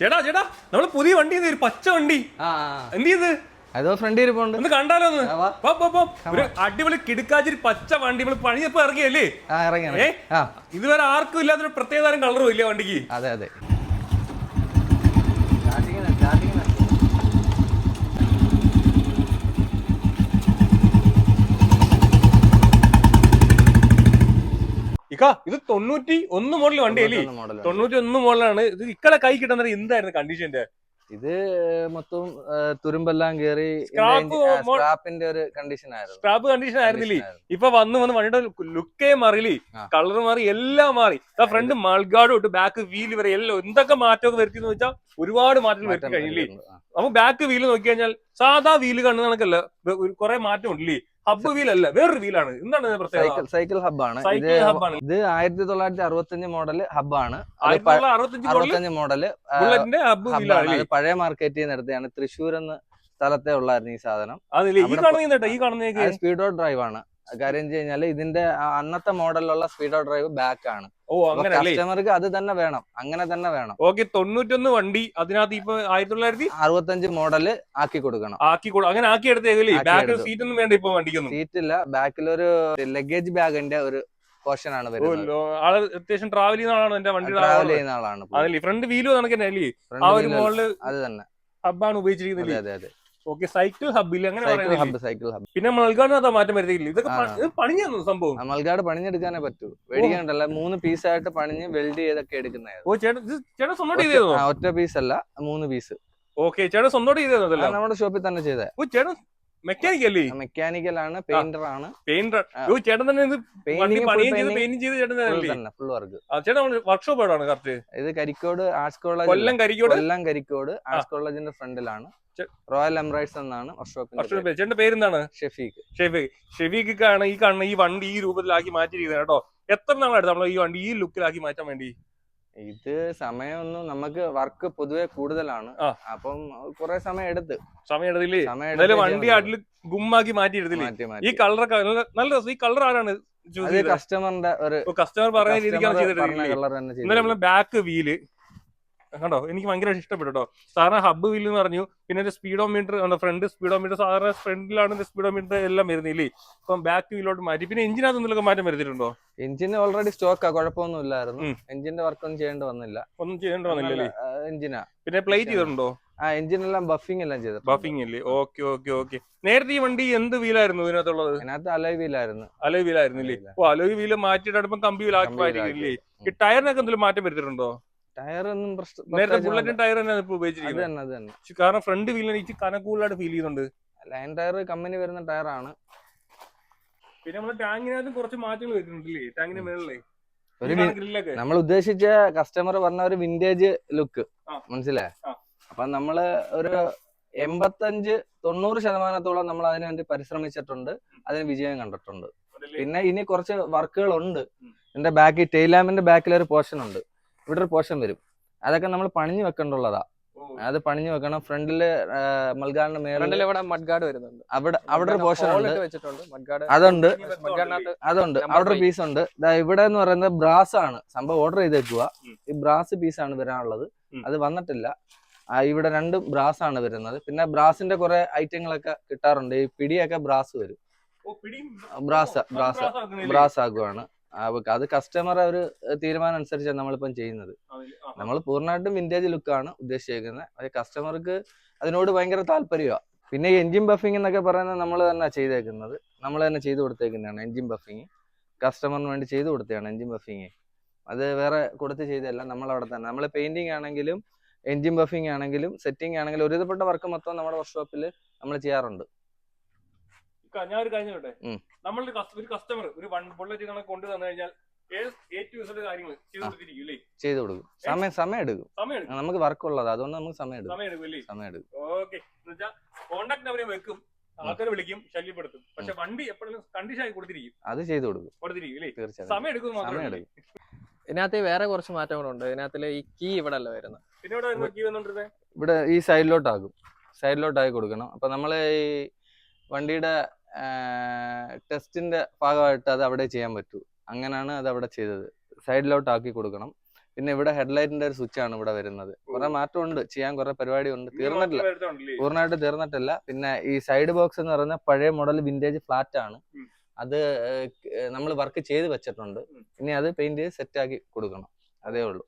ചേട്ടാ ചേട്ടാ നമ്മൾ പുതിയ വണ്ടി എന്ത് ഒരു പച്ച വണ്ടി. എന്ത് ചെയ്ത്? അതോ ഫ്രണ്ട് ഇരിപ്പുണ്ട്. ഒന്ന് കണ്ടാലോ ഒന്ന്? പോ, പോ, പോ. ഒരു അടിപൊളി കിടക്കാച്ചിരി പച്ച വണ്ടി. നമ്മൾ പണിയപ്പോ ഇറങ്ങിയല്ലേ? ആ ഏ? ആ. ഇതുവരെ ആർക്കും ഇല്ലാത്തൊരു പ്രത്യേക തരം കളറും ഇല്ല വണ്ടിക്ക്? അതെ അതെ. ഇക്ക ഇത് തൊണ്ണൂറ്റി ഒന്ന് മോഡൽ വണ്ടി അല്ലേ? തൊണ്ണൂറ്റി ഒന്ന് മോഡലാണ് ഇത് ഇക്കളെ കൈ കിട്ടുന്ന എന്തായിരുന്നു കണ്ടീഷന്റെ ഇത് മൊത്തം ആ, തുരുമ്പെല്ലാം കേറി സ്ക്രാപ്പിന്റെ ഒരു കണ്ടീഷൻ ആയിരുന്നു. സ്ക്രാപ്പ് കണ്ടീഷൻ ആയിരുന്നില്ലേ? ആയിരുന്നു. ഇപ്പൊ വന്ന് വന്ന് വണ്ടിയുടെ ലുക്കേ മാറിയില്ലേ? കളർ മാറി എല്ലാം മാറി. ഫ്രണ്ട് മൾഗാർഡ് തൊട്ട് ബാക്ക് വീൽ വരെ എല്ലാം എന്തൊക്കെ മാറ്റമൊക്കെ വരുത്തിന്ന് വെച്ചാൽ ഒരുപാട് മാറ്റങ്ങൾ വരുത്തി കഴിഞ്ഞില്ലേ. നമുക്ക് ബാക്ക് വീൽ നോക്കി കഴിഞ്ഞാൽ സാധാ വീൽ കാണുന്ന കണക്കല്ല കുറെ മാറ്റം ഉണ്ടല്ലേ? ഹബ്ബ് വീൽ അല്ല വേറൊരു വീലാണ് എന്താണ് സൈക്കിൾ സൈക്കിൾ ഹബ്ബാണ് ഇത് ആയിരത്തി തൊള്ളായിരത്തി മോഡൽ ഹബ്ബാണ് മോഡൽ മോഡൽ ഹബ്ബാണ് വീലാണ് അത് പഴയ മാർക്കറ്റിൽ നിന്ന് എടുത്തതാണ് തൃശ്ശൂർ എന്ന സ്ഥലത്തെ ഉള്ളായിരുന്നു ഈ സാധനം. സ്പീഡോ ഡ്രൈവ് ആണ്. കാര്യം വെച്ച് കഴിഞ്ഞാൽ ഇതിന്റെ അന്നത്തെ മോഡലിലുള്ള സ്പീഡോ ഡ്രൈവ് ബാക്ക് ആണ്. ഓ അങ്ങനെ കസ്റ്റമർക്ക് അത് തന്നെ വേണം. അങ്ങനെ തന്നെ വേണം. ഓക്കെ തൊണ്ണൂറ്റൊന്ന് വണ്ടി അതിനകത്ത് ഇപ്പൊ ആയിരത്തി തൊള്ളായിരത്തി അറുപത്തഞ്ച് മോഡൽ ആക്കി കൊടുക്കണം. ആക്കി അങ്ങനെ ആക്കി എടുത്തേക്കല്ലേ ബാക്കിൽ ബാക്ക് എടുത്തു. സീറ്റ് ഒന്നും വേണ്ട ഇപ്പൊ വണ്ടിക്കൊന്നും. സീറ്റ് ഇല്ല ബാക്കിലൊരു ലഗേജ് ബാഗിന്റെ ഒരു പോർഷൻ ആണ് ഓ, വരുന്നത്. ലോ- ആൾ അത്യാവശ്യം ട്രാവൽ ചെയ്യുന്ന ആളാണ് എന്റെ വണ്ടി ട്രാവൽ ചെയ്യുന്ന ആളാണ് ഫ്രണ്ട് വീലും കണക്ക് തന്നെ അല്ലേ? ആ ഒരു മോഡൽ അത് തന്നെ. ഹബ്ബാണ് ഉപയോഗിച്ചിരിക്കുന്നത് അതെ അതെ. ഓക്കെ സൈക്കിൾ ഹബ്ബിൽ അങ്ങനെ സൈക്കിൾ പറയുന്നില്ലേ ഹബ് സൈക്കിൾ ഹബ്. പിന്നെ മൾഗാടിനകത്ത് മാറ്റം വരുത്തിയില്ല ഇതൊക്കെ. പണിഞ്ഞു സംഭവം? മൽഗാട് പണിഞ്ഞെടുക്കാനേ പറ്റൂ. മേടിക്കണ്ടല്ല മൂന്ന് പീസ് ആയിട്ട് പണിഞ്ഞ് വെൽഡ് ചെയ്തൊക്കെ എടുക്കുന്നതായിരുന്നു ഓ ചേട്ടൻ ചേട്ടൻ ചെയ്തോ ഒറ്റ പീസ് അല്ല മൂന്ന് പീസ്. ഓക്കെ ചേട്ടൻ സ്വന്തമായിട്ട് ചെയ്തതല്ല നമ്മുടെ ഷോപ്പിൽ തന്നെ ചെയ്തേ ഓ ചേട്ടൻ മെക്കാനിക്കല്ലേ? മെക്കാനിക്കൽ ആണ് പെയിന്റർ. ആണ് പെയിന്റർ ഓ ചേട്ടൻ തന്നെ ഇത് വണ്ടി പെയിന്റിങ് ചെയ്ത് ചേട്ടൻ തന്നെ അല്ലേ ഫുൾ വർക്ക് ചേട്ടൻ വർക്ക്ഷോപ്പ് എവിടെയാണ് കറക്റ്റ്? ഇത് Karikode arts college Kollam Karikode? Kollam Karikode arts കോളേജിന്റെ ഫ്രണ്ടിലാണ്. റോയൽ എംബ്രൈഡ്സ് എന്നാണ് വർക്ക്ഷോപ്പിന്റെ വർക്ക്ഷോപ്പ് ചേട്ടന്റെ പേരെന്താണ്? ഷെഫീഖ്. ഷെഫീഖ് ഷെഫീഖാണ് ഈ കാണുന്ന ഈ വണ്ടി ഈ രൂപത്തിലാക്കി മാറ്റിയിരിക്കുന്നത് കേട്ടോ. എത്ര നാളായിട്ട് നമ്മൾ ഈ വണ്ടി ഈ ലുക്കിലാക്കി മാറ്റാൻ വേണ്ടി? ഇത് സമയമൊന്നും നമുക്ക് വർക്ക് പൊതുവെ കൂടുതലാണ്. അപ്പം കുറെ സമയം എടുത്ത്. സമയം എടുത്തില്ലേ? സമയം വണ്ടി അടിൽ ഗുമ്മാക്കി മാറ്റി എടുത്തില്ലേ ഈ കളർ കളറൊക്കെ നല്ല രസം. ഈ കളർ ആരാണ് കസ്റ്റമറിന്റെ ഒരു കസ്റ്റമർ പറയുന്ന രീതിക്കാണ് ചെയ്തിട്ടുള്ളത് ഇന്നലെ ചെയ്തത്. ബാക്ക് വീൽ കണ്ടോ? എനിക്ക് ഭയങ്കര ഇഷ്ടപ്പെട്ടു കേട്ടോ. സാധാരണ ഹബ്ബ് വീൽ എന്ന് പറഞ്ഞു പിന്നെ ഒരു സ്പീഡോമീറ്റർ ഫ്രണ്ട് സ്പീഡോ മീറ്റർ സാധാരണ ഫ്രണ്ടിലാണ് സ്പീഡോ മീറ്റർ എല്ലാം വരുന്നില്ലേ ഇപ്പം ബാക്ക് വീലോട്ട് മാറ്റി. പിന്നെ എഞ്ചിനകത്ത് എന്തെങ്കിലും മാറ്റം വരുത്തിയിട്ടുണ്ടോ? എഞ്ചിൻ ഓൾറെഡി സ്റ്റോക്കാ കുഴപ്പമൊന്നും ഇല്ലായിരുന്നു എഞ്ചിന്റെ വർക്ക് ഒന്നും ചെയ്യേണ്ടി വന്നില്ല. ഒന്നും ചെയ്യേണ്ടി വന്നില്ലല്ലേ എഞ്ചിനാ പിന്നെ പ്ലേറ്റ് ചെയ്തിട്ടുണ്ടോ? ആ എഞ്ചിൻ എല്ലാം ബഫിംഗ് എല്ലാം ചെയ്തു ബഫിംഗ് അല്ലേ? ഓക്കെ ഓക്കെ ഓക്കെ നേരത്തെ ഈ വണ്ടി എന്ത് വീലായിരുന്നു ഇതിനകത്തുള്ളത്? അതിനകത്ത് അലോയ് വീലായിരുന്നു അലോയ് വീലായിരുന്നില്ലേ ഇല്ലേ ഓ അലോയ് വീൽ മാറ്റിയിട്ട് അടുപ്പം കമ്പി വീലാക്കി മാറ്റിയില്ലേ ഈ ടയറിനൊക്കെ എന്തെങ്കിലും മാറ്റം വരുത്തിയിട്ടുണ്ടോ? ടയർ ഒന്നും പ്രശ്ന- നേരത്തെ ടയർ തന്നെയാണ് ഇപ്പൊ അത് ഉപയോഗിച്ചിരിക്കുന്നത്. തന്നെ അത് തന്നെ പക്ഷെ കാരണം ഫ്രണ്ട് വീലിന് എനിക്ക് കനക്കൂലായിട്ട് ഫീൽ ചെയ്യുന്നുണ്ട്. ലൈൻ ടയർ കമ്പനി വരുന്ന ടയറാണ് പിന്നെ നമ്മൾ ടാങ്കിനകത്ത് കുറച്ച് മാറ്റങ്ങൾ വരുന്നുണ്ടല്ലേ? ടാങ്കിന് മേളിലേ. ഒരു. നമ്മൾ ഉദ്ദേശിച്ച കസ്റ്റമർ പറഞ്ഞ ഒരു വിന്റേജ് ലുക്ക് മനസ്സിലായ. അപ്പൊ നമ്മൾ ഒരു എൺപത്തഞ്ച് തൊണ്ണൂറ് ശതമാനത്തോളം നമ്മൾ അതിനു വേണ്ടി പരിശ്രമിച്ചിട്ടുണ്ട്. അതിന് വിജയം കണ്ടിട്ടുണ്ട്. പിന്നെ ഇനി കുറച്ച് വർക്കുകൾ ഉണ്ട്. എന്റെ ബാക്കിൽ ടെയിലാമിന്റെ ബാക്കിൽ ഒരു പോർഷൻ ഉണ്ട്. ഇവിടെ ഒരു പോർഷൻ വരും. അതൊക്കെ നമ്മൾ പണിഞ്ഞു വെക്കേണ്ടുള്ളതാ അത് പണിഞ്ഞു വെക്കണം. ഫ്രണ്ടിൽ മൽഗാടിന്റെ മേളിൽ ഇവിടെ മഡ്ഗാർഡ് വരുന്നുണ്ട്. അവിടെ അവിടെ ഒരു പോർഷൻ ഉണ്ട്. അതുണ്ട്. അതുണ്ട്. അവിടെ ഒരു പീസ് ഉണ്ട്. ദാ ഇവിടെ എന്ന് പറയുന്നത് ബ്രാസ് ആണ്. സംഭവം ഓർഡർ ചെയ്തേക്കുക. ഈ ബ്രാസ് പീസ് ആണ് വരാനുള്ളത്. അത് വന്നിട്ടില്ല. ആ, ഇവിടെ രണ്ടും ബ്രാസ് ആണ് വരുന്നത്. പിന്നെ ബ്രാസിന്റെ കുറെ ഐറ്റങ്ങളൊക്കെ കിട്ടാറുണ്ട്. ഈ പിടിയൊക്കെ ബ്രാസ് വരും. ബ്രാസ് ബ്രാസ് ബ്രാസ് ആക്കുന്നില്ലേ? അത് കസ്റ്റമർ ഒരു തീരുമാനം അനുസരിച്ചാണ് നമ്മളിപ്പം ചെയ്യുന്നത്. നമ്മൾ പൂർണമായിട്ടും വിന്റേജ് ലുക്കാണ് ഉദ്ദേശിച്ചേക്കുന്നത് അത് കസ്റ്റമർക്ക് അതിനോട് ഭയങ്കര താല്പര്യമാണ് പിന്നെ എൻജിൻ ബഫിംഗ് എന്നൊക്കെ പറയുന്നത് നമ്മൾ തന്നെ ചെയ്തേക്കുന്നത്. നമ്മൾ തന്നെ ചെയ്തു കൊടുത്തേക്കുന്നതാണ് എൻജിൻ ബഫിങ് കസ്റ്റമറിന് വേണ്ടി ചെയ്തു കൊടുത്തതാണ് എൻജിൻ ബഫിങ് അത് വേറെ കൊടുത്ത് ചെയ്തതല്ല നമ്മൾ അവിടെ തന്നെ. നമ്മൾ പെയിന്റിംഗ് ആണെങ്കിലും എൻജിൻ ബഫിംഗ് ആണെങ്കിലും സെറ്റിംഗ് ആണെങ്കിലും ഒരുവിധപ്പെട്ട വർക്ക് മൊത്തം നമ്മുടെ വർക്ക്ഷോപ്പിൽ നമ്മൾ ചെയ്യാറുണ്ട്. ഞാൻ ഒരു കാര്യം ചോട്ടെ നമ്മൾ ഒരു കസ്റ്റമർ ഒരു വൺ ബുള്ളറ്റ് കണക്ക് കൊണ്ടു തന്നു കഴിഞ്ഞാൽ ചെയ്തു കൊടുക്കും. സമയം സമയം എടുക്കും. സമയം എടുക്കും. നമുക്ക് വർക്ക് ഉള്ളത്. അതുകൊണ്ട് നമുക്ക് സമയം എടുക്കും. സമയം എടുക്കും അല്ലേ? സമയം എടുക്കും. ഓക്കെ എന്നുവെച്ചാൽ കോണ്ടാക്ട് അവരെ വെക്കും. ആൾക്കാരെ വിളിക്കും ശല്യപ്പെടുത്തും. പക്ഷെ വണ്ടി എപ്പോഴും കണ്ടീഷൻ ആയി കൊടുത്തിരിക്കും. അത് ചെയ്തു കൊടുക്കും. കൊടുത്തിരിക്കും അല്ലേ? സമയം എടുക്കും സമയം എടുക്കും. ഇതിനകത്ത് വേറെ കുറച്ച് മാറ്റങ്ങളുണ്ട് ഇതിനകത്തിൽ ഈ കീ ഇവിടെ അല്ല വരുന്നത്? പിന്നെ ഇവിടെ ഈ സൈഡിലോട്ടാകും സൈഡിലോട്ടായി കൊടുക്കണം. അപ്പൊ നമ്മളെ ഈ വണ്ടിയുടെ ടെസ്റ്റിന്റെ ഭാഗമായിട്ട് അത് അവിടെ ചെയ്യാൻ പറ്റൂ. അങ്ങനെയാണ് അത് അവിടെ ചെയ്തത്. സൈഡിലോട്ട് ആക്കി കൊടുക്കണം. പിന്നെ ഇവിടെ ഹെഡ്ലൈറ്റിന്റെ ഒരു സ്വിച്ച് ആണ് ഇവിടെ വരുന്നത്. കുറെ മാറ്റമുണ്ട്. ചെയ്യാൻ കുറെ പരിപാടി ഉണ്ട് തീർന്നിട്ടില്ല. പൂർണമായിട്ട് തീർന്നിട്ടില്ല. പിന്നെ ഈ സൈഡ് ബോക്സ് എന്ന് പറയുന്ന പഴയ മോഡൽ വിന്റേജ് ഫ്ലാറ്റ് ആണ് അത് നമ്മൾ വർക്ക് ചെയ്ത് വെച്ചിട്ടുണ്ട്. ഇനി അത് പെയിന്റ് ചെയ്ത് സെറ്റ് ആക്കി കൊടുക്കണം. അതേ ഉള്ളൂ.